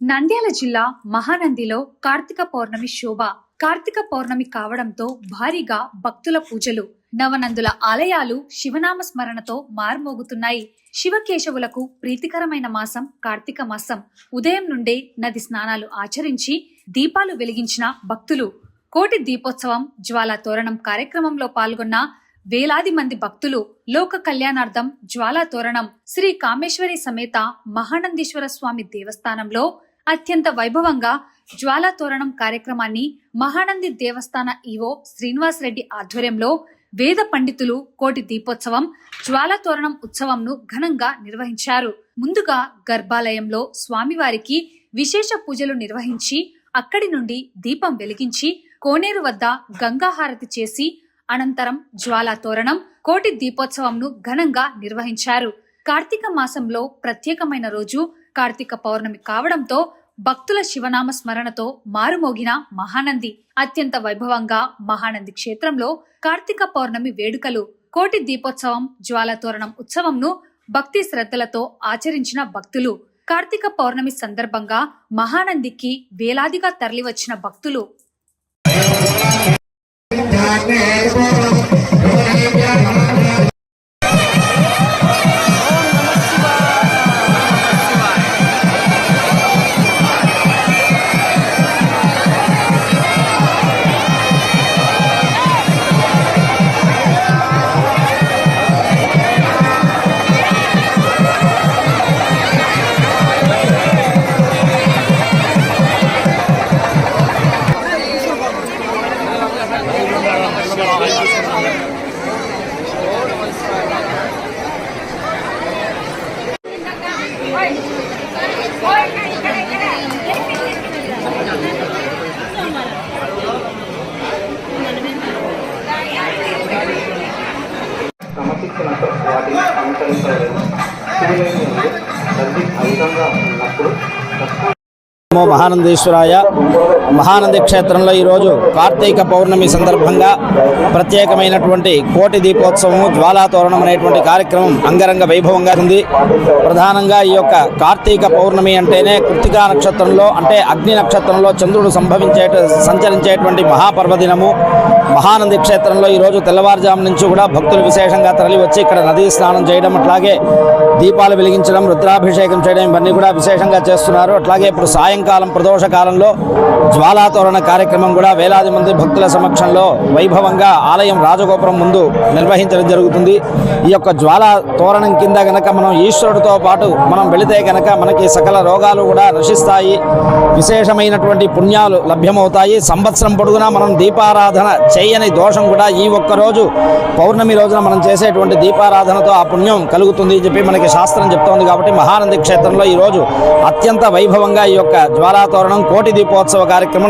నంద్యాల జిల్లా మహానందిలో కార్తీక పౌర్ణమి శోభ. కార్తీక పౌర్ణమి కావడంతో భారీగా భక్తుల పూజలు. నవనందుల ఆలయాలు శివనామ స్మరణతో మార్మోగుతున్నాయి. శివకేశవులకు ప్రీతికరమైన మాసం కార్తీక మాసం. ఉదయం నుండే నది స్నానాలు ఆచరించి దీపాలు వెలిగించిన భక్తులు. కోటి దీపోత్సవం జ్వాలా తోరణం కార్యక్రమంలో పాల్గొన్న వేలాది మంది భక్తులు. లోక కళ్యాణార్థం జ్వాలా తోరణం. శ్రీ కామేశ్వరి సమేత మహానందీశ్వర స్వామి దేవస్థానంలో అత్యంత వైభవంగా జ్వాలా తోరణం కార్యక్రమాన్ని మహానంది దేవస్థాన ఈవో శ్రీనివాస్ రెడ్డి ఆధ్వర్యంలో వేద పండితులు కోటి దీపోత్సవం జ్వాలా తోరణం ఉత్సవంను ఘనంగా నిర్వహించారు. ముందుగా గర్భాలయంలో స్వామివారికి విశేష పూజలు నిర్వహించి అక్కడి నుండి దీపం వెలిగించి కోనేరు వద్ద గంగాహారతి చేసి అనంతరం జ్వాలా తోరణం కోటి దీపోత్సవంను ఘనంగా నిర్వహించారు. కార్తీక మాసంలో ప్రత్యేకమైన రోజు కార్తీక పౌర్ణమి కావడంతో భక్తుల శివనామ స్మరణతో మారుమోగిన మహానంది. అత్యంత వైభవంగా మహానంది క్షేత్రంలో కార్తీక పౌర్ణమి వేడుకలు కోటి దీపోత్సవం జ్వాలతోరణం ఉత్సవంను భక్తి శ్రద్ధలతో ఆచరించిన భక్తులు. కార్తీక పౌర్ణమి సందర్భంగా మహానందికి వేలాదిగా తరలివచ్చిన భక్తులు. క్రమశిక్షణతో వాటిని అనుసరించలేదు శివులేని ముందు రద్దీ అధికంగా ఉన్నప్పుడు తక్కువ నమో మహానందేశ్వరాయ మహానంది క్షేత్రంలో ఈరోజు కార్తీక పౌర్ణమి సందర్భంగా ప్రత్యేకమైనటువంటి కోటి దీపోత్సవము జ్వాలాతోరణం అనేటువంటి కార్యక్రమం అంగరంగ వైభవంగా ఉంది. ప్రధానంగా ఈ యొక్క కార్తీక పౌర్ణమి అంటేనే కృతికా నక్షత్రంలో అంటే అగ్ని నక్షత్రంలో చంద్రుడు సంభవించే సంచరించేటువంటి మహాపర్వదినము. మహానంది క్షేత్రంలో ఈరోజు తెల్లవారుజాము నుంచి కూడా భక్తులు విశేషంగా తరలి వచ్చి ఇక్కడ నదీ స్నానం చేయడం అట్లాగే దీపాలు వెలిగించడం రుద్రాభిషేకం చేయడం ఇవన్నీ కూడా విశేషంగా చేస్తున్నారు. అట్లాగే ఇప్పుడు సాయంకాలం ప్రదోష కాలంలో జ్వాలాతోరణ కార్యక్రమం కూడా వేలాది మంది భక్తుల సమక్షంలో వైభవంగా ఆలయం రాజగోపురం ముందు నిర్వహించడం జరుగుతుంది. ఈ యొక్క జ్వాలా తోరణం కింద గనక మనం ఈశ్వరుడితో పాటు మనం వెళితే గనక మనకి సకల రోగాలు కూడా నశిస్తాయి. విశేషమైనటువంటి పుణ్యాలు లభ్యమవుతాయి. సంవత్సరం పొడుగునా మనం దీపారాధన చేయని దోషం కూడా ఈ ఒక్క రోజు పౌర్ణమి రోజున మనం చేసేటువంటి దీపారాధనతో ఆ పుణ్యం కలుగుతుంది అని చెప్పి మనకి శాస్త్రం చెప్తోంది కాబట్టి మహానంది క్షేత్రంలో ఈ రోజు అత్యంత వైభవంగా ఈ యొక్క జ్వాలా తోరణం కోటి దీపోత్సవ కార్యక్రమం